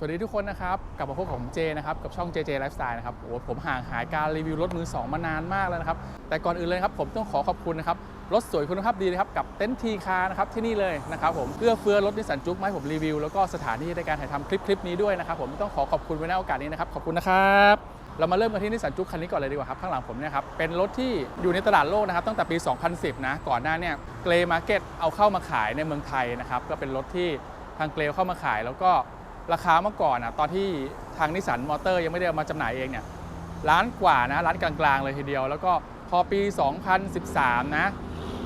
สวัสดีทุกคนนะครับกลับมาพบกับผมเจนะครับกับช่อง JJ Lifestyle นะครับโอ้โหผมห่างหายการรีวิวรถมือ 2 มานานมากแล้วนะครับ แต่ก่อนอื่นเลยครับผมต้องขอขอบคุณนะครับรถสวยคุณภาพดีนะครับกับเต็นท์ทีคานะครับที่นี่เลยนะครับผมเพื่อเฟือรถนิสสันจุ๊กมาให้ผมรีวิว แล้วก็สถานที่ในการถ่ายทำคลิปคลิปนี้ด้วยนะครับผมต้องขอขอบคุณไว้ในโอกาสนี้นะครับขอบคุณนะครับเรามาเริ่มกันที่นิสสันจุ๊กคันนี้ก่อนเลยดีกว่าครับข้างหลังผมเนี่ยครับเป็นรถที่อยู่ในตลาดโลกนะครับตั้งแต่ปี 2010 นะก่อนหน้าเนี่ยเกรมาร์เก็ตเอาเข้ามาขายในเมืองไทยนะครับก็เป็นรถที่ทางเกรเข้ามาขายแล้วก็ ราคาเมื่อก่อนอะตอนที่ทางนิสสันมอเตอร์ยังไม่ได้เอามาจำหน่ายเองเนี่ยล้านกว่านะร้านกลางๆ เลยทีเดียว แล้วก็พอปี 2013 นะ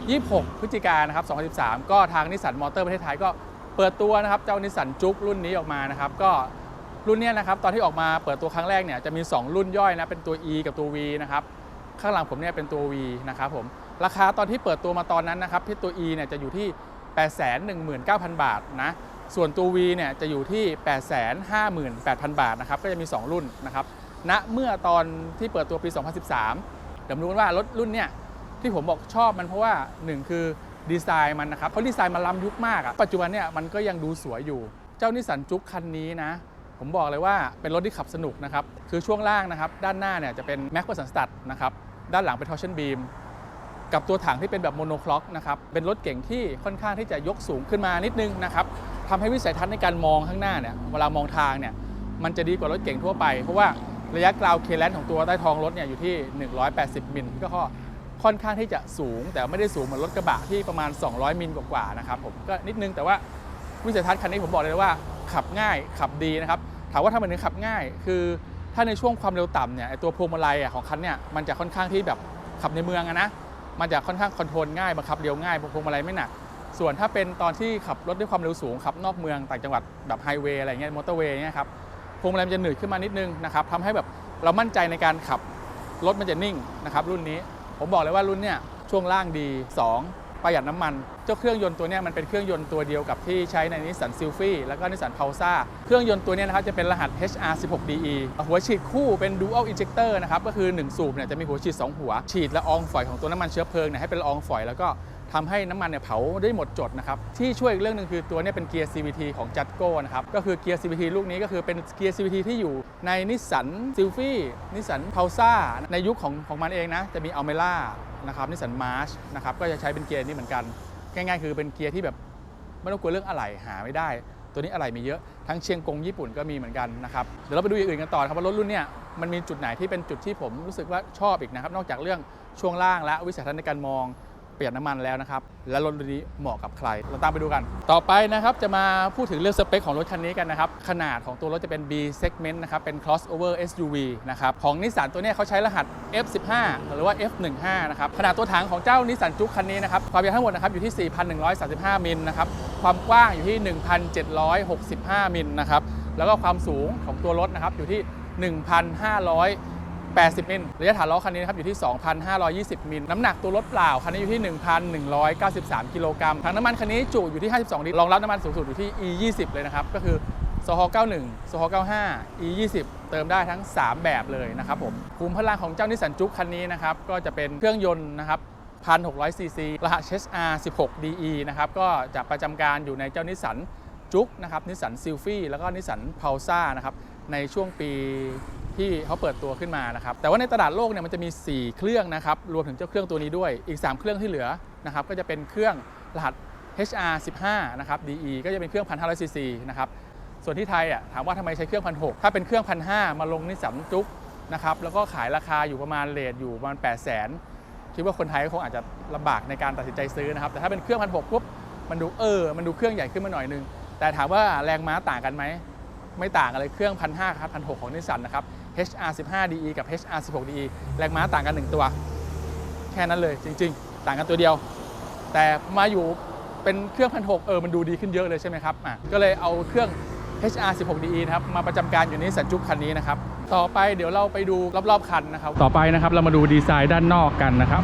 26 พฤศจิกายนนะครับ 2013 ก็ทางนิสสันมอเตอร์ประเทศไทยก็เปิดตัวนะครับเจ้านิสสันจุกรุ่นนี้ออกมานะครับก็รุ่นเนี้ยนะครับตอนที่ออกมาเปิดตัวครั้งแรกเนี่ยจะมี 2 รุ่นย่อยนะเป็นตัว E กับตัว V นะครับข้างหลังผมเนี่ยเป็นตัว V นะครับผมราคาตอนที่เปิดตัวมาตอนนั้นนะครับที่ตัว E เนี่ยจะอยู่ที่ 819,000 บาทนะ ส่วนตัว V เนี่ยจะอยู่ที่ 858,000 บาทนะครับก็จะมี 2 รุ่นนะครับณเมื่อตอนที่เปิดตัวปี 2013เดี๋ยวมาดูกันว่ารถรุ่นเนี่ยที่ผมบอกชอบมันเพราะว่า 1 คือดีไซน์มันนะครับเขาดีไซน์มาล้ำยุคมากอะปัจจุบันเนี่ยมันก็ยังดูสวยอยู่ เจ้านิสสันจุกคันนี้นะผมบอกเลยว่าเป็นรถที่ขับสนุกนะครับคือช่วงล่างนะครับด้านหน้าเนี่ยจะเป็นแม็ก p ์สันสตัดนะครับด้านหลังเป็นทอร์ชันบีมกับตัวถังที่เป็นแบบโมโนคล็อกนะครับเป็นรถเก่งที่ค่อนข้างที่จะยกสูงขึ้นมานิดนึงนะครับ ทำให้วิสัยทัศน์ในการมองข้างหน้าเนี่ยเวลามองทางเนี่ยมันจะดีกว่ารถเก่งทั่วไป เพราะว่าระยะกราวเคแลนของตัวใต้ท้องรถเนี่ยอยู่ที่ 180 มิลก็ค่อนข้างที่จะสูง แต่ไม่ได้สูงเหมือนรถกระบะที่ประมาณ 200 มิลกว่าๆนะครับผมก็นิดนึงแต่ว่าวิสัยทัศน์คันนี้ผมบอกเลยว่าขับง่ายขับดีนะครับถามว่าทำไมถึงขับง่าย คือถ้าในช่วงความเร็วต่ำเนี่ยตัวพวงมาลัยของคันเนี่ยมันจะค่อนข้างที่แบบขับในเมืองนะมันจะค่อนข้างคอนโทรลง่ายบังคับเร็วง่ายพวงมาลัยไม่หนัก ส่วนถ้าเป็นตอนที่ขับรถด้วยความเร็วสูงขับนอกเมืองต่างจังหวัดแบบไฮเวย์อะไรเงี้ยมอเตอร์เวย์เนี่ยครับพวงมาลัยมันจะหนืดขึ้นมานิดนึงนะครับทำให้แบบเรามั่นใจในการขับรถมันจะนิ่งนะครับรุ่นนี้ ผมบอกเลยว่ารุ่นเนี้ยช่วงล่างดี 2 ประหยัดน้ำมัน เจ้าเครื่องยนต์ตัวเนี้ยมันเป็นเครื่องยนต์ตัวเดียวกับที่ใช้ในนิสสันซิลฟี่แล้วก็นิสสันพาวซ่าเครื่องยนต์ตัวเนี้ยนะครับจะเป็นรหัส HR16DE หัวฉีดคู่เป็น Dual Injector นะครับก็คือ 1 สูบเนี่ยจะมีหัวฉีด 2 หัว ฉีดละอองฝอยของตัวน้ำมันเชื้อเพลิงเนี่ยให้เป็นละอองฝอยแล้วก็ ทำให้น้ำมันเนี่ยเผาได้หมดจดนะครับที่ช่วยอีกเรื่องหนึ่งคือตัวเนี้เป็นเกียร์ CVT ของ j a t g o นะครับก็คือเกียร์ CVT ลูกนี้ก็คือเป็นเกียร์ CVT ที่อยู่ในนิสสันซิลฟี่นิสสันพาวซ่าในยุคของของมันเองนะจะมีอัลเมล่านะครับนิสสันมาร์ชนะครับก็จะใช้เป็นเกียร์นี้เหมือนกันง่ายๆ คือเป็นเกียร์ที่แบบไม่ต้องกลัวเรื่องอะไหล่หาไม่ได้ ตัวนี้อะไหล่มีเยอะทั้งเชียงกงญี่ปุ่นก็มีเหมือนกันนะครับเดี๋ยวเราไปดูอย่างอื่นกันต่อนะครับว่ารถรุ่นเนี้ยมันมีจุดไหนที่เป็นจุดที่ผมรู้สึกว่าชอบอีกนะครับนอกจากเรื่องช่วงล่างและวิสัยทัศน์ในการมอง ประหยัดน้ำมันแล้วนะครับ และรถรุ่นนี้เหมาะกับใคร เราตามไปดูกัน ต่อไปนะครับจะมาพูดถึงเรื่องสเปคของรถคันนี้กันนะครับ ขนาดของตัวรถจะเป็น B segment นะครับ เป็น crossover SUV นะครับ ของนิสสันตัวนี้เขาใช้รหัส F15 หรือว่า F15 นะครับ ขนาดตัวถังของเจ้านิสสันจุกคันนี้นะครับ ความยาวทั้งหมดนะครับอยู่ที่ 4,135 มิลนะครับ ความกว้างอยู่ที่ 1,765 มิลนะครับ แล้วก็ความสูงของตัวรถนะครับอยู่ที่ 1,500 80 มิล ระยะฐานล้อคันนี้นะครับอยู่ที่ 2,520 มิล น้ำหนักตัวรถเปล่า คันนี้อยู่ที่ 1,193 กิโลกรัมถังน้ำมันคันนี้จุอยู่ที่ 52 ลิตร รองรับน้ำมันสูงสุดอยู่ที่ E20 เลยนะครับ ก็คือโซฮอ91โซฮอ95 E20 เติมได้ทั้ง 3 แบบเลยนะครับผมภูมิพลังของเจ้านิสสันจุกคันนี้นะครับ ก็จะเป็นเครื่องยนต์นะครับ1,600 ซีซี รหัส HR 16 DE นะครับ ก็จะประจำการอยู่ในเจ้านิสสันจุกนะครับ นิสสันซิลฟี่ แล้วก็นิสสันพาวซ่านะครับ ในช่วงปี ที่เขาเปิดตัวขึ้นมานะครับ แต่ว่าในตลาดโลกเนี่ยมันจะมี 4 เครื่องนะครับ รวมถึงเจ้าเครื่องตัวนี้ด้วย อีก 3 เครื่องที่เหลือนะครับ ก็จะเป็นเครื่องรหัส HR 15นะครับ DE ก็จะเป็นเครื่อง 1,500ซีซีนะครับ ส่วนที่ไทยอะถามว่าทำไมใช้เครื่องพันหถ้าเป็นเครื่องพันห้ามาลงนิสสันจุกนะครับ แล้วก็ขายราคาอยู่ประมาณเลทอยู่ประมาณ 8 0 0 0 0นคิดว่าคนไทยก็คงอาจจะลำบากในการตัดสินใจซื้อนะครับ แต่ถ้าเป็นเครื่องพันหปุ๊บ มันดูเออ มันดูเครื่องใหญ่ขึ้นมาหน่อยนึง แต่ถามว่าแรงม้าต่างกันไหม ไม่ต่างกันเลยเครื่องพันห้าครับพันหของนิสสันนะครับ HR 15 DE กับ HR 16 DE แรงม้าต่างกัน 1 ตัว แค่นั้นเลยจริง ๆ ต่างกันตัวเดียว แต่มาอยู่เป็นเครื่องพันหเออมันดูดีขึ้นเยอะเลยใช่ไหมครับอะก็เลยเอาเครื่อง HR 16 DE นะครับมาประจำการอยู่ในสันจุกคันนี้นะครับ ต่อไปเดี๋ยวเราไปดูรอบๆคันนะครับ ต่อไปนะครับเรามาดูดีไซน์ด้านนอกกันนะครับ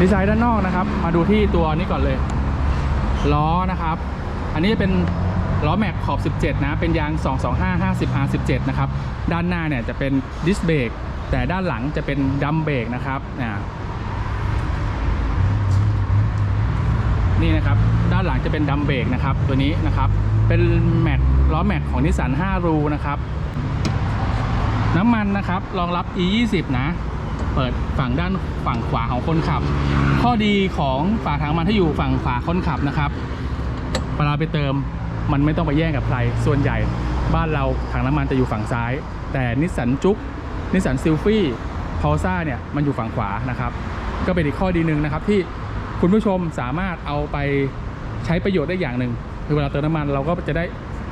ดีไซน์ด้านนอกนะครับ มาดูที่ตัวนี้ก่อนเลยล้อนะครับ อันนี้เป็น ล้อแม็กขอบ 17 นะ เป็นยาง 225 50 R17 นะครับ ด้านหน้าเนี่ยจะเป็นดิสเบรกแต่ด้านหลังจะเป็นดัมเบรกนะครับอ่านี่นะครับ ด้านหลังจะเป็นดัมเบรกนะครับ ตัวนี้นะครับ เป็นแม็กล้อแม็กของนิสสัน5รูนะครับ น้ำมันนะครับ รองรับ e 2 0นะ เปิดฝั่งด้านฝั่งขวาของคนขับ ข้อดีของฝาถังน้ำมันที่อยู่ฝั่งขวาคนขับนะครับเวลาไปเติม มันไม่ต้องไปแย่งกับใคร ส่วนใหญ่บ้านเราถังน้ำมันจะอยู่ฝั่งซ้าย แต่นิสสันจุกนิสสันซิลฟี่พอซ่าเนี่ยมันอยู่ฝั่งขวานะครับ ก็เป็นอีกข้อดีหนึ่งนะครับที่คุณผู้ชมสามารถเอาไปใช้ประโยชน์ได้อย่างหนึ่งคือเวลาเติมน้ำมันเราก็จะได้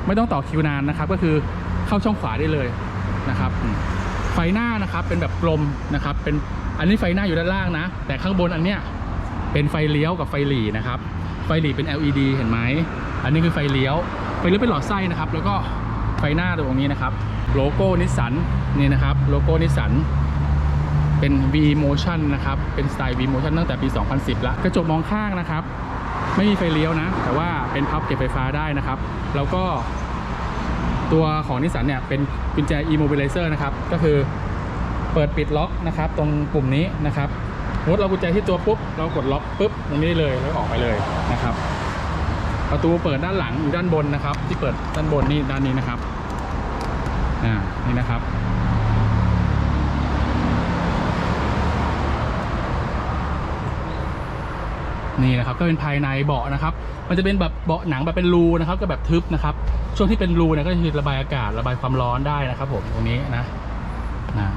ไม่ต้องต่อคิวนานนะครับ ก็คือเข้าช่องขวาได้เลยนะครับ ไฟหน้านะครับเป็นแบบกลมนะครับเป็นอันนี้ไฟหน้าอยู่ด้านล่างนะ แต่ข้างบนอันเนี้ยเป็นไฟเลี้ยวกับไฟหลีนะครับ ไฟหลีเป็น LED เห็นไหม อันนี้คือไฟเลี้ยวไฟเลี้ยวเป็นหลอดไส้นะครับ แล้วก็ไฟหน้าตรงนี้นะครับ โลโก้นิสสันนี่นะครับโลโก้นิสสันเป็น V Motion นะครับ เป็นสไตล์ V Motion ตั้งแต่ปี 2010แล้วกระจกมองข้างนะครับ ไม่มีไฟเลี้ยวนะ แต่ว่าเป็นพับเก็บไฟฟ้าได้นะครับ แล้วก็ตัวของนิสสันเนี่ยเป็นกุญแจ e-mobilizer นะครับ ก็คือเปิดปิดล็อกนะครับ ตรงปุ่มนี้นะครับสมมติเรากุญแจที่ตัวปุ๊บ เรากดล็อกปุ๊บตรงนี้เลยแล้วออกไปเลยนะครับ ประตูเปิดด้านหลังอยู่ด้านบนนะครับ ที่เปิดด้านบนนี่ด้านนี้นะครับอ่านี่นะครับนี่นะครับก็เป็นภายในเบาะนะครับ มันจะเป็นแบบเบาะหนังแบบเป็นรูนะครับ ก็แบบทึบนะครับ ช่วงที่เป็นรูเนี่ยก็จะระบายอากาศระบายความร้อนได้นะครับ ผมตรงนี้นะนะ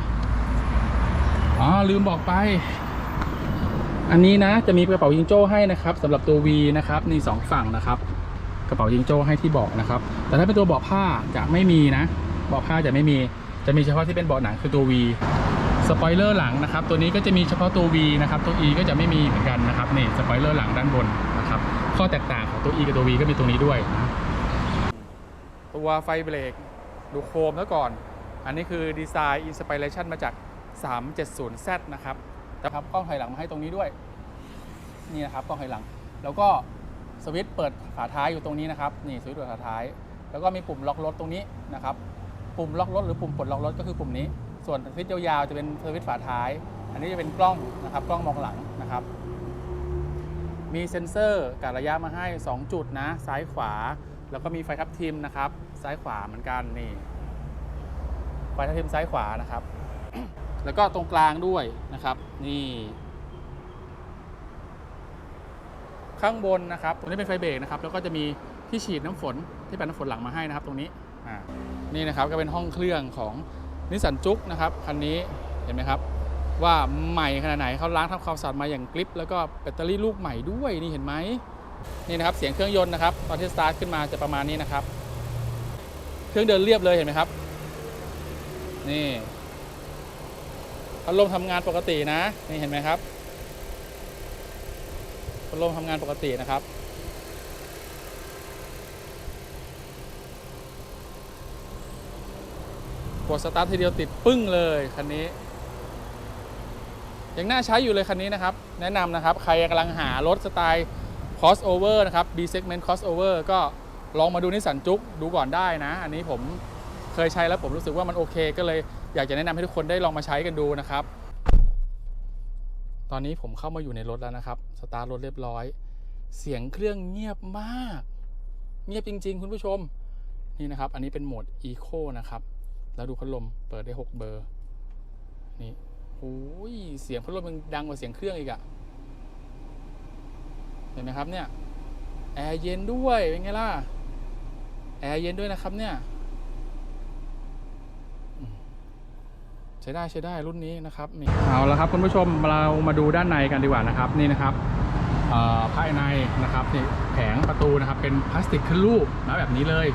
อ๋อลืมบอกไป อันนี้นะจะมีกระเป๋ายิงโจ้ให้นะครับสำหรับตัว V นะครับนี่สองฝั่งนะครับ กระเป๋ายิงโจ้ให้ที่เบาะนะครับ แต่ถ้าเป็นตัวเบาะผ้าจะไม่มีนะเบาะผ้าจะไม่มีจะมีเฉพาะที่เป็นเบาะหนังคือตัว V สปอยเลอร์หลังนะครับ ตัวนี้ก็จะมีเฉพาะตัว V นะครับ ตัว E ก็จะไม่มีเหมือนกันนะครับนี่สปอยเลอร์หลังด้านบนนะครับ ข้อแตกต่างของตัว E กับตัว V ก็มีตรงนี้ด้วยนะตัวไฟเบรกดูโคมแล้วก่อน อันนี้คือดีไซน์อินสปิเรชันมาจาก 370Z นะครับ แต่ครับกล้องถอยหลังมาให้ตรงนี้ด้วย นี่นะครับกล้องถอยหลัง แล้วก็สวิตช์เปิดฝาท้ายอยู่ตรงนี้นะครับ นี่สวิตช์เปิดฝาท้าย แล้วก็มีปุ่มล็อกรถตรงนี้นะครับ ปุ่มล็อกรถหรือปุ่มปลดล็อกรถก็คือปุ่มนี้ ส่วนสวิตช์ยาวๆจะเป็นสวิตช์ฝาท้าย อันนี้จะเป็นกล้องนะครับ กล้องมองหลังนะครับ มีเซ็นเซอร์การระยะมาให้ 2 จุดนะ ซ้ายขวา แล้วก็มีไฟทับทิมนะครับ ซ้ายขวาเหมือนกันนี่ ไฟทับทิมซ้ายขวานะครับ แล้วก็ตรงกลางด้วยนะครับนี่ ข้างบนนะครับตรงนี้เป็นไฟเบรกนะครับแล้วก็จะมีที่ฉีดน้ำฝนที่เป็นน้ำฝนหลังมาให้นะครับ ตรงนี้นี่นะครับก็เป็นห้องเครื่องของนิสสันจุกนะครับคันนี้เห็นไหมครับ ว่าใหม่ขนาดไหนเขาล้างทำความสะอาดมาอย่างกริปแล้วก็แบตเตอรี่ลูกใหม่ด้วยนี่เห็นไหมนี่นะครับเสียงเครื่องยนต์นะครับตอนที่สตาร์ทขึ้นมาจะประมาณนี้นะครับ เครื่องเดินเรียบเลยเห็นไหมครับ นี่ พัดลมทำงานปกตินะ นี่เห็นไหมครับพัดลมทำงานปกตินะครับ กดสตาร์ททีเดียวติดปึ้งเลยคันนี้ ยังน่าใช้อยู่เลยคันนี้นะครับ แนะนำนะครับ ใครกำลังหารถสไตล์ crossover นะครับ B segment crossover ก็ลองมาดูนิสสันจุกดูก่อนได้นะ อันนี้ผมเคยใช้แล้วผมรู้สึกว่ามันโอเคก็เลย อยากจะแนะนำให้ทุกคนได้ลองมาใช้กันดูนะครับ ตอนนี้ผมเข้ามาอยู่ในรถแล้วนะครับ สตาร์ทรถเรียบร้อย เสียงเครื่องเงียบมาก เงียบจริง ๆ คุณผู้ชม นี่นะครับ อันนี้เป็นโหมด Eco นะครับ แล้วดูพัดลมเปิดได้ 6 เบอร์ นี่โอ้ยเสียงพัดลมมันดังกว่าเสียงเครื่องอีกอะเห็นไหมครับเนี่ย แอร์เย็นด้วย เป็นไงล่ะ แอร์เย็นด้วยนะครับเนี่ยอืมใช้ได้ใช้ได้รุ่นนี้นะครับนี่เอาละครับคุณผู้ชมเรามาดูด้านในกันดีกว่านะครับนี่นะครับภายในนะครับนี่แผงประตูนะครับเป็นพลาสติกขึ้นรูปนะแบบนี้เลย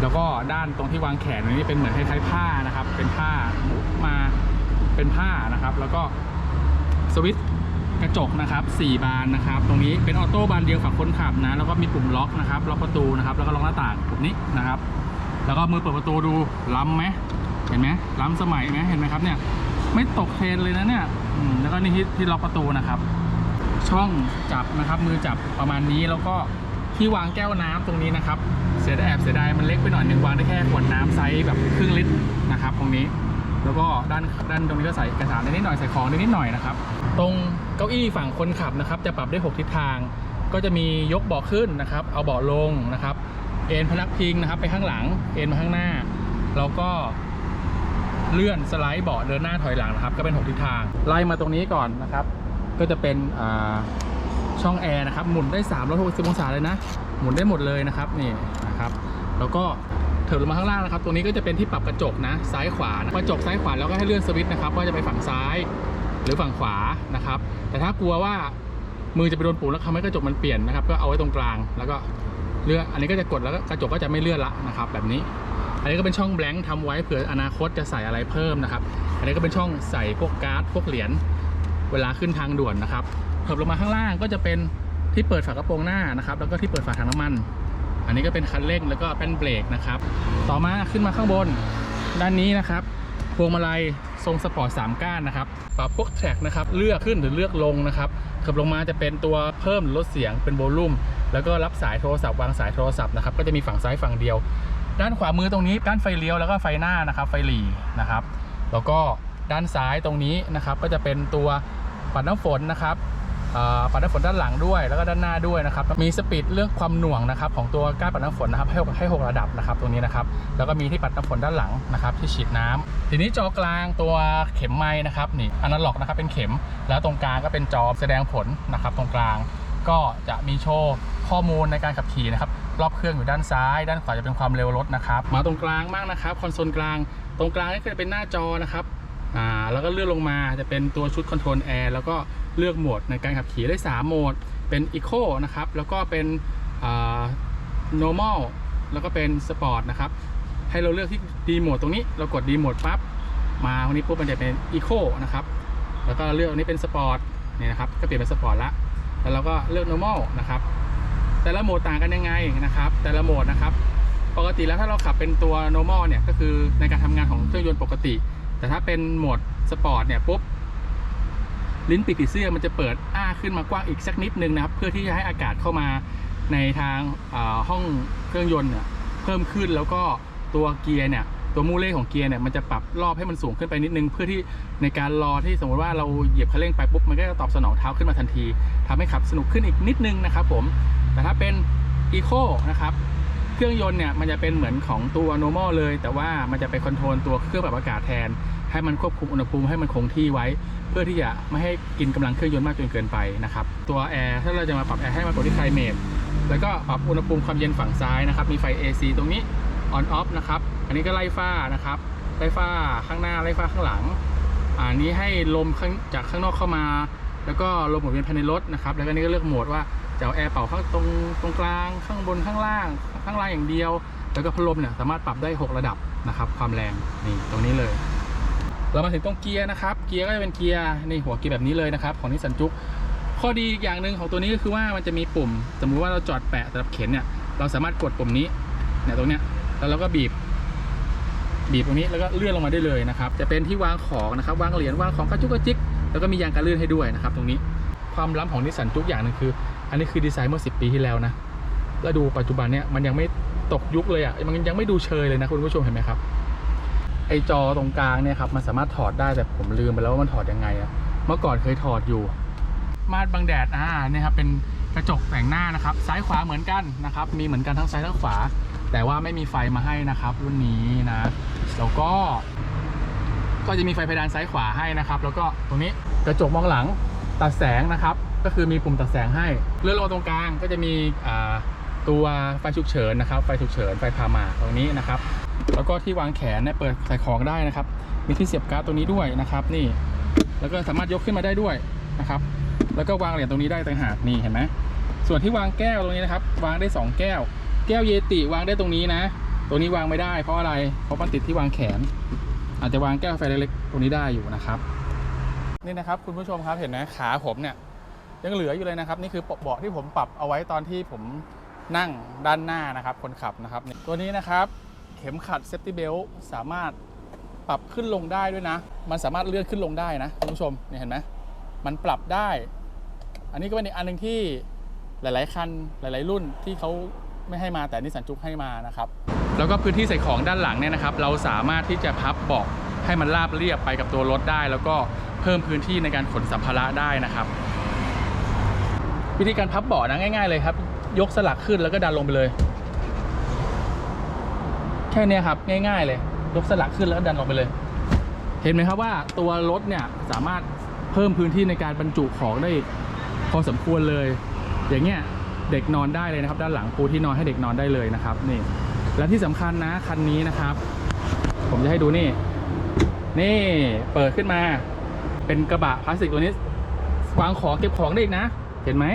แล้วก็ด้านตรงที่วางแขนตรงนี้เป็นเหมือนคล้ายๆผ้านะครับ เป็นผ้ามาเป็นผ้านะครับ แล้วก็สวิตช์กระจกนะครับ 4 บานนะครับ ตรงนี้เป็นออโต้บานเดียวฝั่งคนขับนะ แล้วก็มีปุ่มล็อกนะครับ ล็อกประตูนะครับ แล้วก็ล็อกหน้าต่างปุ่มนี้นะครับ แล้วก็มือเปิดประตูดูล้ำไหม เห็นไหมล้ำสมัยไหมเห็นไหมครับเนี่ย ไม่ตกเทรนเลยนะเนี่ยแล้วก็นี่ที่ที่ล็อกประตูนะครับ ช่องจับนะครับมือจับประมาณนี้แล้วก็ที่วางแก้วน้ำตรงนี้นะครับ เสียดแอบเสียดายมันเล็กไปหน่อยหนึ่งวางได้แค่ขวดน้ำไซส์แบบครึ่งลิตรนะครับ ตรงนี้แล้วก็ด้านด้านตรงนี้ก็ใส่เอกสารได้นิดหน่อยใส่ของได้นิดหน่อยนะครับ ตรงเก้าอี้ฝั่งคนขับนะครับ จะปรับได้ 6 ทิศทาง ก็จะมียกเบาะขึ้นนะครับ เอาเบาะลงนะครับ เอ็นพนักพิงนะครับ ไปข้างหลัง เอ็นมาข้างหน้า แล้วก็ เลื่อนสไลด์เบาะเดินหน้าถอยหลังนะครับ ก็เป็นหกทิศทาง ไล่มาตรงนี้ก่อนนะครับ ก็จะเป็นช่องแอร์นะครับ หมุนได้ 360 องศาเลยนะ หมุนได้หมดเลยนะครับนี่นะครับ แล้วก็เถิบลงมาข้างล่างนะครับ ตรงนี้ก็จะเป็นที่ปรับกระจกนะ ซ้ายขวานะกระจกซ้ายขวาแล้วก็ให้เลื่อนสวิตช์นะครับว่าจะไปฝั่งซ้ายหรือฝั่งขวานะครับ แต่ถ้ากลัวว่ามือจะไปโดนปุ่มแล้วทำให้กระจกมันเปลี่ยนนะครับ ก็เอาไว้ตรงกลางแล้วก็เลื่อนอันนี้ก็จะกดแล้วก็กระจกก็จะไม่เลื่อนละนะครับ แบบนี้ นนี้ก็เป็นช่องแบงค์ทำไว้เผื่ออนาคตจะใส่อะไรเพิ่มนะครับ อันนี้ก็เป็นช่องใส่พวกการ์ดพวกเหรียญเวลาขึ้นทางด่วนนะครับเถิบลงมาข้างล่างก็จะเป็นที่เปิดฝากระโปรงหน้านะครับ แล้วก็ที่เปิดฝาถังน้ำมัน อันนี้ก็เป็นคันเร่งแล้วก็เป็นเบรกนะครับ ต่อมาขึ้นมาข้างบนด้านนี้นะครับพวงมาลัยทรงสปอร์ต3ก้านนะครับปรับพวกแทร็กนะครับเลือกขึ้นหรือเลือกลงนะครับเถิบลงมาจะเป็นตัวเพิ่มลดเสียงเป็นโวลูมแล้วก็รับสายโทรศัพท์วางสายโทรศัพท์นะครับก็จะมีฝั่งซ้ายฝั่งเดียว ด้านขวามือตรงนี้ก้านไฟเลี้ยวแล้วก็ไฟหน้านะครับไฟหลีนะครับ แล้วก็ด้านซ้ายตรงนี้นะครับ ก็จะเป็นตัวปัดน้ำฝนนะครับปัดน้ำฝนด้านหลังด้วยแล้วก็ด้านหน้าด้วยนะครับ มีสปีดเรื่องความหน่วงนะครับของตัวก้านปัดน้ำฝนนะครับให้ให้หกระดับนะครับตรงนี้นะครับ แล้วก็มีที่ปัดน้ำฝนด้านหลังนะครับ ที่ฉีดน้ำทีนี้จอกลางตัวเข็มไม้นะครับนี่อนาล็อกนะครับเป็นเข็ม แล้วตรงกลางก็เป็นจอแสดงผลนะครับ ตรงกลางก็จะมีโชว์ข้อมูลในการขับขี่นะครับ รอบเครื่องอยู่ด้านซ้าย ด้านขวาจะเป็นความเร็วรถนะครับ มาตรงกลางบ้างนะครับคอนโซลกลาง ตรงกลางนี่ก็จะเป็นหน้าจอนะครับอ่าแล้วก็เลื่อนลงมาจะเป็นตัวชุดคอนโทรลแอร์แล้วก็เลือกโหมดในการขับขี่ได้ 3 โหมด เป็น Eco นะครับแล้วก็เป็นอ่า normal แล้วก็เป็น sport นะครับ ให้เราเลือกที่ D โหมดตรงนี้ เรากด D โหมดปั๊บ มาตรงนี้ปุ๊บมันจะเป็น Eco นะครับ แล้วก็เลือกอันนี้เป็น Sport เนี่ยนะครับ ก็เปลี่ยนเป็น Sport ละ แล้วเราก็เลือก normal นะครับ แต่ละโหมดต่างกันยังไงนะครับ แต่ละโหมดนะครับ ปกติแล้วถ้าเราขับเป็นตัว normal เนี่ยก็คือในการทำงานของเครื่องยนต์ปกติ แต่ถ้าเป็นโหมดสปอร์ตเนี่ยปุ๊บลิ้นปีกผีเสื้อมันจะเปิดอ้าขึ้นมากว้างอีกสักนิดนึงนะครับ เพื่อที่จะให้อากาศเข้ามาในทางห้องเครื่องยนต์เนี่ยเพิ่มขึ้นแล้วก็ตัวเกียร์เนี่ย ตัวมูเล่ของเกียร์เนี่ยมันจะปรับรอบให้มันสูงขึ้นไปนิดนึง เพื่อที่ในการรอที่สมมติว่าเราเหยียบคันเร่งไปปุ๊บมันก็จะตอบสนองเท้าขึ้นมาทันทีทำให้ขับสนุกขึ้นอีกนิดนึงนะครับผมแต่ถ้าเป็น Eco นะครับเครื่องยนต์เนี่ยมันจะเป็นเหมือนของตัว normal เลย แต่ว่ามันจะไปคอนโทรลตัวเครื่องปรับอากาศแทน ให้มันควบคุมอุณหภูมิให้มันคงที่ไว้ เพื่อที่จะไม่ให้กินกำลังเครื่องยนต์มากจนเกินไปนะครับตัวแอร์ถ้าเราจะมาปรับแอร์ให้มากดที่ไคลเมทแล้วก็ปรับอุณหภูมิความเย็นฝั่งซ้ายนะครับมีไฟ AC ตรงนี้ on off นะครับ อันนี้ก็ไล่ฟ้านะครับไล่ฟ้าข้างหน้าไล่ฟ้าข้างหลังอันนี้ให้ลมข้างจากข้างนอกเข้ามา แล้วก็ลมหมุนเวียนภายในรถนะครับ แล้วก็นี่ก็เลือกโหมดว่าจะเอาแอร์เป่าข้างตรงตรงกลางข้างบนข้างล่าง ข้างล่างอย่างเดียว แล้วก็พัดลมเนี่ยสามารถปรับได้ 6 ระดับนะครับ ความแรงนี่ตรงนี้เลย เรามาถึงตรงเกียร์นะครับ เกียร์ก็จะเป็นเกียร์ในหัวเกียร์แบบนี้เลยนะครับ ของนิสสันจุกข้อดีอีกอย่างหนึ่งของตัวนี้ก็คือว่ามันจะมีปุ่ม สมมุติว่าเราจอดแปะสำหรับเข็นเนี่ยเราสามารถกดปุ่มนี้เนี่ยตรงเนี้ยแล้วเราก็บีบ บีบตรงนี้แล้วก็เลื่อนลงมาได้เลยนะครับจะเป็นที่วางของนะครับวางเหรียญวางของกระจุกกระจิกแล้วก็มียางกันลื่นให้ด้วยนะครับตรงนี้ความล้ำของนิสสันจุกอย่างหนึ่งคือ อันนี้คือดีไซน์เมื่อ 10 ปีที่แล้วนะแล้วดูปัจจุบันเนี่ยมันยังไม่ตกยุคเลยอะมันยังไม่ดูเชยเลยนะคุณผู้ชมเห็นไหมครับไอจอตรงกลางเนี่ยครับมันสามารถถอดได้แต่ผมลืมไปแล้วว่ามันถอดยังไงอะเมื่อก่อนเคยถอดอยู่ มาดบังแดดอ่าเนี่ยครับเป็นกระจกแต่งหน้านะครับ ซ้ายขวาเหมือนกันนะครับ มีเหมือนกันทั้งซ้ายทั้งขวา แต่ว่าไม่มีไฟมาให้นะครับ รุ่นนี้นะ แล้วก็ ก็จะมีไฟเพดานซ้ายขวาให้นะครับ แล้วก็ตรงนี้กระจกมองหลังตัดแสงนะครับ ก็คือมีปุ่มตัดแสงให้ เลื่อนลงตรงกลางก็จะมีตัวไฟฉุกเฉินนะครับ ไฟฉุกเฉินไฟพามาตรงนี้นะครับ แล้วก็ที่วางแขนเนี่ยเปิดใส่ของได้นะครับ มีที่เสียบการ์ดตรงนี้ด้วยนะครับ นี่ แล้วก็สามารถยกขึ้นมาได้ด้วยนะครับ แล้วก็วางเหรียญตรงนี้ได้ต่างหากนี่เห็นไหมส่วนที่วางแก้วตรงนี้นะครับ วางได้สองแก้ว แก้วเยติวางได้ตรงนี้นะ ตัวนี้วางไม่ได้เพราะอะไร เพราะมันติดที่วางแขน อาจจะวางแก้วกาแฟเล็กๆตรงนี้ได้อยู่นะครับ นี่นะครับคุณผู้ชมครับเห็นไหมขาผมเนี่ยยังเหลืออยู่เลยนะครับ นี่คือเบาะที่ผมปรับเอาไว้ตอนที่ผมนั่งด้านหน้านะครับ คนขับนะครับ ตัวนี้นะครับ เข็มขัดเซฟตี้เบลสามารถปรับขึ้นลงได้ด้วยนะ มันสามารถเลื่อนขึ้นลงได้นะคุณผู้ชมเนี่ยเห็นไหมมันปรับได้ อันนี้ก็เป็นอีกอันหนึ่งที่หลาย ๆ คันหลาย ๆ รุ่นที่เขาไม่ให้มาแต่นิสสันจุกให้มานะครับ แล้วก็พื้นที่ใส่ของด้านหลังเนี่ยนะครับ เราสามารถที่จะพับเบาะให้มันราบเรียบไปกับตัวรถได้ แล้วก็เพิ่มพื้นที่ในการขนสัมภาระได้นะครับ วิธีการพับเบาะนะง่าย ๆ เลยครับ ยกสลักขึ้นแล้วก็ดันลงไปเลย แค่นี้ครับง่าย ๆ เลย ยกสลักขึ้นแล้วก็ดันออกไปเลย เห็นไหมครับว่าตัวรถเนี่ยสามารถเพิ่มพื้นที่ในการบรรจุของได้พอสมควรเลย อย่างเงี้ยเด็กนอนได้เลยนะครับ ด้านหลังปูที่นอนให้เด็กนอนได้เลยนะครับนี่ และที่สำคัญนะคันนี้นะครับ ผมจะให้ดูนี่ นี่เปิดขึ้นมา เป็นกระบะพลาสติกตัวนี้วางของเก็บของได้อีกนะ เห็นไหม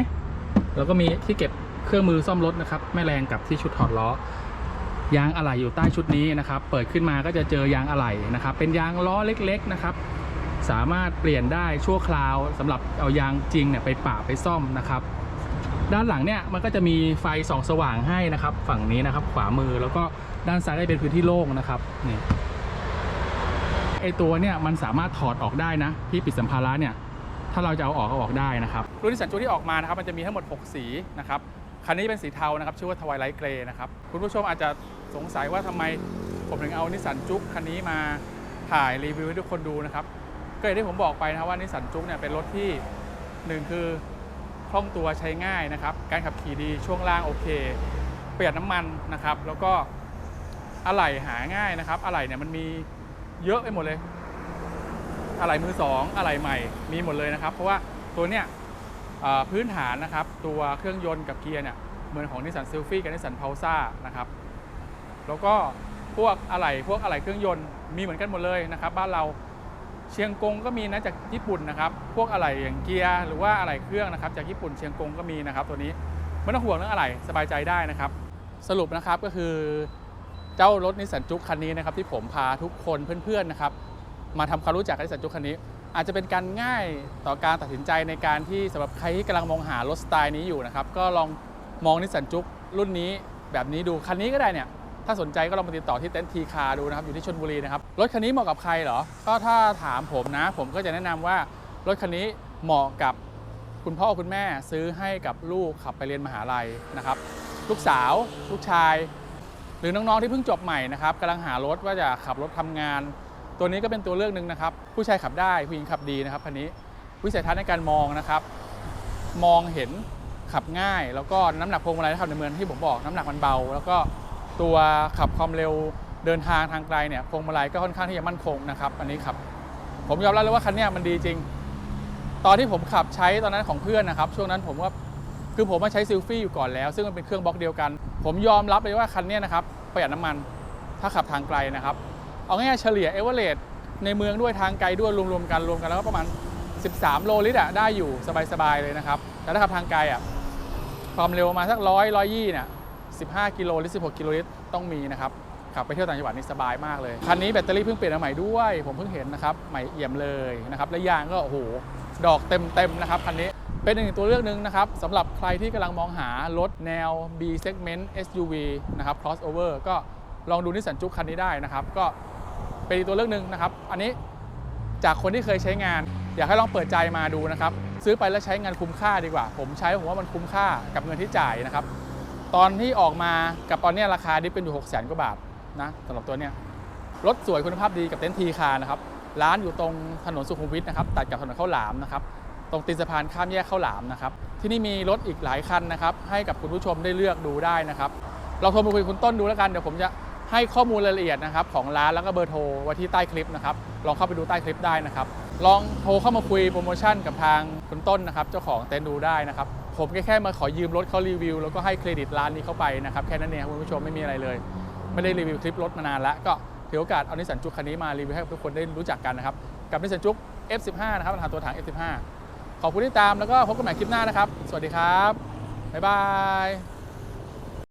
แล้วก็มีที่เก็บเครื่องมือซ่อมรถนะครับแม่แรงกับที่ชุดถอดล้อยางอะไหล่อยู่ใต้ชุดนี้นะครับ เปิดขึ้นมาก็จะเจอยางอะไหล่นะครับ เป็นยางล้อเล็กๆนะครับ สามารถเปลี่ยนได้ชั่วคราวสำหรับเอายางจริงเนี่ยไปปะไปซ่อมนะครับ ด้านหลังเนี่ยมันก็จะมีไฟส่องสว่างให้นะครับ ฝั่งนี้นะครับ ขวามือแล้วก็ด้านซ้ายก็เป็นพื้นที่โล่งนะครับนี่ไอตัวเนี่ยมันสามารถถอดออกได้นะที่ปิดสัมภาระเนี่ยถ้าเราจะเอาออกก็ออกได้นะครับรุ่นนิสสันจูที่ออกมานะครับมันจะมีทั้งหมด 6 สีนะครับคันนี้เป็นสีเทานะครับชื่อว่าทวายไลท์เกรย์นะครับคุณผู้ชมอาจจะสงสัยว่าทำไมผมถึงเอานิสสันจุกคันนี้มาถ่ายรีวิวให้ทุกคนดูนะครับก็อย่างที่ผมบอกไปนะว่านิสสันจุ๊กเนี่ยเป็นรถที่หนึ่งคือ ล่องตัวใช้ง่ายนะครับ การขับขี่ดีช่วงล่างโอเค เประหยัดน้ำมันนะครับ แล้วก็อะไหล่หาง่ายนะครับ อะไหล่เนี่ยมันมีเยอะไปหมดเลย อะไหล่มือสองอะไหล่ใหม่มีหมดเลยนะครับ เพราะว่าตัวเนี้ยพื้นฐานนะครับ ตัวเครื่องยนต์กับเกียร์เนี่ยเหมือนของนิสสันซิลฟี่กับนิสสันพาวซ่านะครับ แล้วก็พวกอะไหล่พวกอะไหล่เครื่องยนต์มีเหมือนกันหมดเลยนะครับ บ้านเรา เชียงกงก็มีนะจากญี่ปุ่นนะครับ พวกอะไหล่อย่างเกียร์หรือว่าอะไหล่เครื่องนะครับ จากญี่ปุ่นเชียงกงก็มีนะครับตัวนี้ไม่ต้องห่วงเรื่องอะไหล่สบายใจได้นะครับ สรุปนะครับก็คือเจ้ารถนิสสันจุกคันนี้นะครับที่ผมพาทุกคนเพื่อนๆนะครับ มาทำความรู้จักนิสสันจุกคันนี้ อาจจะเป็นการง่ายต่อการตัดสินใจในการที่สำหรับใครที่กำลังมองหารถสไตล์นี้อยู่นะครับ ก็ลองมองนิสสันจุกรุ่นนี้แบบนี้ดูคันนี้ก็ได้เนี่ย ถ้าสนใจก็ลองมาติดต่อที่เต็นท์ทีคาดูนะครับอยู่ที่ชลบุรีนะครับรถคันนี้เหมาะกับใครเหรอก็ถ้าถามผมนะ ผมก็จะแนะนำว่ารถคันนี้เหมาะกับคุณพ่อคุณแม่ซื้อให้กับลูกขับไปเรียนมหาลัยนะครับ ลูกสาว ลูกชาย หรือน้องๆที่เพิ่งจบใหม่นะครับกำลังหารถว่าจะขับรถทำงาน ตัวนี้ก็เป็นตัวเลือกหนึ่งนะครับ ผู้ชายขับได้ผู้หญิงขับดีนะครับคันนี้วิสัยทัศน์ในการมองนะครับ มองเห็นขับง่าย แล้วก็น้ำหนักพวงมาลัยที่ขับในเมืองที่ผมบอกน้ำหนักมันเบา แล้วก็ ตัวขับความเร็วเดินทางทางไกลเนี่ยพวงมาลัยก็ค่อนข้างที่จะมั่นคงนะครับ อันนี้ครับ ผมยอมรับเลยว่าคันนี้มันดีจริง ตอนที่ผมขับใช้ตอนนั้นของเพื่อนนะครับ ช่วงนั้นผมว่าคือผมมาใช้ซิลฟี่อยู่ก่อนแล้ว ซึ่งมันเป็นเครื่องบล็อกเดียวกัน ผมยอมรับเลยว่าคันนี้นะครับประหยัดน้ำมันถ้าขับทางไกลนะครับ เอาง่ายๆเฉลี่ยเอเวอเรสในเมืองด้วยทางไกลด้วยรวมๆกันรวมกันแล้วก็ประมาณ 13 โลลิตรอะได้อยู่สบายๆเลยนะครับ แต่ถ้าขับทางไกลอะความเร็วมาสักร้อยร้อยยี่เนี่ย 15 กิโลลิตร 16 กิโลลิตรต้องมีนะครับ ขับไปเที่ยวต่างจังหวัดนี่สบายมากเลย คันนี้แบตเตอรี่เพิ่งเปลี่ยนมาใหม่ด้วย ผมเพิ่งเห็นนะครับ ใหม่เอี่ยมเลยนะครับ และยางก็โอ้โห ดอกเต็มๆนะครับคันนี้ เป็นอีกตัวเลือกหนึ่งนะครับสำหรับใครที่กำลังมองหารถแนว B segment SUV นะครับ crossover ก็ลองดูนิสสันจุกคันนี้ได้นะครับ ก็เป็นอีกตัวเลือกหนึ่งนะครับ อันนี้จากคนที่เคยใช้งาน อยากให้ลองเปิดใจมาดูนะครับ ซื้อไปแล้วใช้งานคุ้มค่าดีกว่า ผมใช้ผมว่ามันคุ้มค่ากับเงินที่จ่ายนะครับ ตอนที่ออกมากับตอนนี้ราคาดิฟเป็นอยู่6 0 0 0 0 0กว่าบาทนะสำหรับตัวเนี้ยรถสวยคุณภาพดีกับเต็นท์ทีคาร์นะครับ ร้านอยู่ตรงถนนสุขุมวิทนะครับ ตัดกับถนนข้าวหลามนะครับ ตรงตีนสะพานข้ามแยกข้าวหลามนะครับ ที่นี่มีรถอีกหลายคันนะครับ ให้กับคุณผู้ชมได้เลือกดูได้นะครับ เราโทรมาคุยคุณต้นดูแล้วกัน เดี๋ยวผมจะให้ข้อมูลรายละเอียดนะครับของร้านแล้วก็เบอร์โทรไว้ที่ใต้คลิปนะครับ ลองเข้าไปดูใต้คลิปได้นะครับ ลองโทรเข้ามาคุยโปรโมชั่นกับทางคุณต้นนะครับ เจ้าของเต็นท์ดูได้นะครับ ผมแค่แค่มาขอยืมรถเขารีวิว แล้วก็ให้เครดิตร้านนี้เข้าไปนะครับแค่นั้นเองครับคุณผู้ชมไม่มีอะไรเลย ไม่ได้รีวิวคลิปรถมานานแล้วก็ถือโอกาสเอานิสสันจุกคันนี้มารีวิวให้ทุกคนได้รู้จักกันนะครับกับนิสสันจุก F15 นะครับปัญหาตัวถัง F15 ขอบคุณที่ตามแล้วก็พบกันใหม่คลิปหน้านะครับ สวัสดีครับบ๊ายบาย